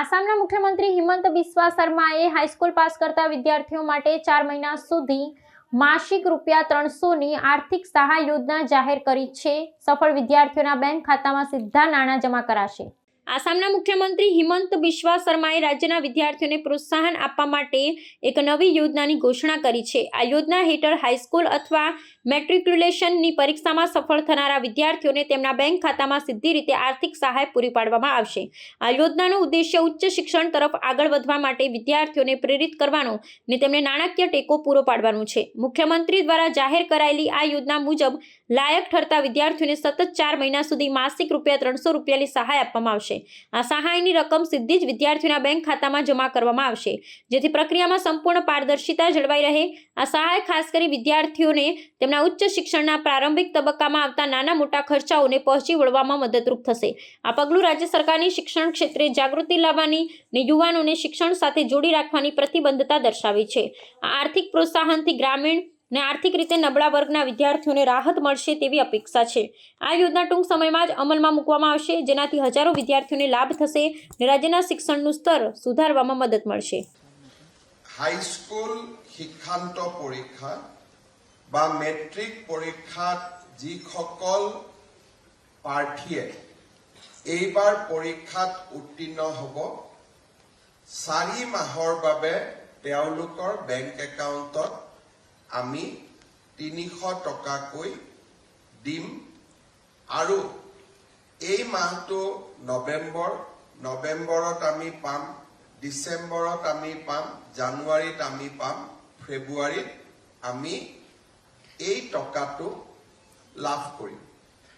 આસામના મુખ્યમંત્રી હિમંત બિસ્વા શર્માએ હાઈસ્કૂલ પાસ કરતા વિદ્યાર્થીઓ માટે ચાર મહિના સુધી માસિક રૂપિયા ત્રણસોની આર્થિક સહાય યોજના જાહેર કરી છે. સફળ વિદ્યાર્થીઓના બેંક ખાતામાં સીધા નાણાં જમા કરાશે. આસામના મુખ્યમંત્રી હિમંત બિશ્વા શર્માએ રાજ્યના વિદ્યાર્થીઓને પ્રોત્સાહન આપવા માટે એક નવી યોજનાની ઘોષણા કરી છે. આ યોજના હેઠળ હાઈસ્કૂલ અથવા મેટ્રિક્યુલેશનની પરીક્ષામાં સફળ થનારા વિદ્યાર્થીઓને તેમના બેંક ખાતામાં સીધી રીતે આર્થિક સહાય પૂરી પાડવામાં આવશે. આ યોજનાનો ઉદ્દેશ્ય ઉચ્ચ શિક્ષણ તરફ આગળ વધવા માટે વિદ્યાર્થીઓને પ્રેરિત કરવાનો ને તેમને નાણાકીય ટેકો પૂરો પાડવાનો છે. મુખ્યમંત્રી દ્વારા જાહેર કરાયેલી આ યોજના મુજબ લાયક ઠરતા વિદ્યાર્થીઓને સતત ચાર મહિના સુધી માસિક રૂપિયા ત્રણસો રૂપિયાની સહાય આપવામાં આવશે. આ સહાયની રકમ સીધી જ વિદ્યાર્થીઓના બેંક ખાતામાં જમા કરવામાં આવશે. જેથી પ્રક્રિયામાં સંપૂર્ણ પારદર્શિતા જળવાઈ રહે. આ સહાય ખાસ કરી વિદ્યાર્થીઓને તેમના ઉચ્ચ શિક્ષણના પ્રારંભિક તબક્કામાં આવતા નાના મોટા ખર્ચાઓને પહોંચી વળવામાં મદદરૂપ થશે. આ પગલું રાજ્ય સરકારની શિક્ષણ ક્ષેત્રે જાગૃતિ લાવવાની ને યુવાનોને શિક્ષણ સાથે જોડી રાખવાની પ્રતિબદ્ધતા દર્શાવી છે. આ આર્થિક પ્રોત્સાહનથી ગ્રામીણ ને આર્થિક રીતે નબળા વર્ગના વિદ્યાર્થીઓને રાહત મળશે તેવી અપેક્ષા છે આ યોજના ટૂંક સમયમાં જ અમલમાં મૂકવામાં આવશે જેનાથી હજારો વિદ્યાર્થીઓને લાભ થશે ને રાજ્યના શિક્ષણનું સ્તર સુધારવામાં મદદ મળશે হাইস্কুল শিক্ষান্ত পৰীক্ষা বা মেট্ৰিক পৰীক্ষাত যিসকল প্ৰাৰ্থীয়ে এইবাৰ পৰীক্ষাত উত্তীৰ্ণ হ'ব চাৰি মাহৰ বাবে তেওঁলোকৰ বেংক একাউণ্টত আমি তিনিশ টকাকৈ দিম আৰু এই মাহটো নৱেম্বৰ নৱেম্বৰত আমি পাম ডিচেম্বৰত আমি পাম জানুৱাৰীত আমি পাম ফেব্ৰুৱাৰীত আমি এই টকাটো লাভ কৰিম।